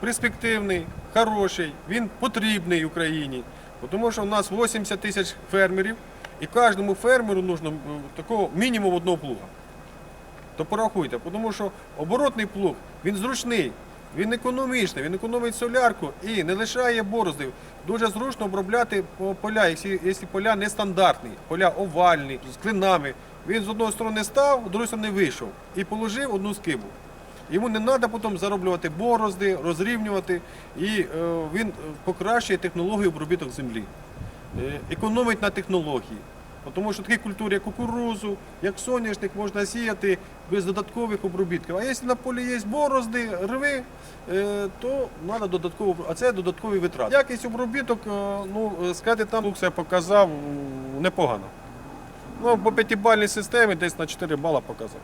перспективний, хороший, він потрібний Україні. Тому що у нас 80 тисяч фермерів, і кожному фермеру потрібно такого мінімум одного плуга. То порахуйте, тому що оборотний плуг він зручний, він економічний, він економить солярку і не лишає борозди. Дуже зручно обробляти поля, якщо поля нестандартні, поля овальні, з клинами. Він з одної сторони став, з другої сторони вийшов і положив одну скибу. Йому не треба потім зароблювати борозди, розрівнювати, і е, він е, покращує технологію обробіток землі, е, економить на технології. Тому що такі культури, як кукурузу, як соняшник, можна сіяти без додаткових обробітків. А якщо на полі є борозди, рви, то треба додатково, а це додаткові витрати. Якість обробіток, ну, сказати, там Лук себе показав непогано. Ну, по п'ятибальній системі десь на 4 бала показав.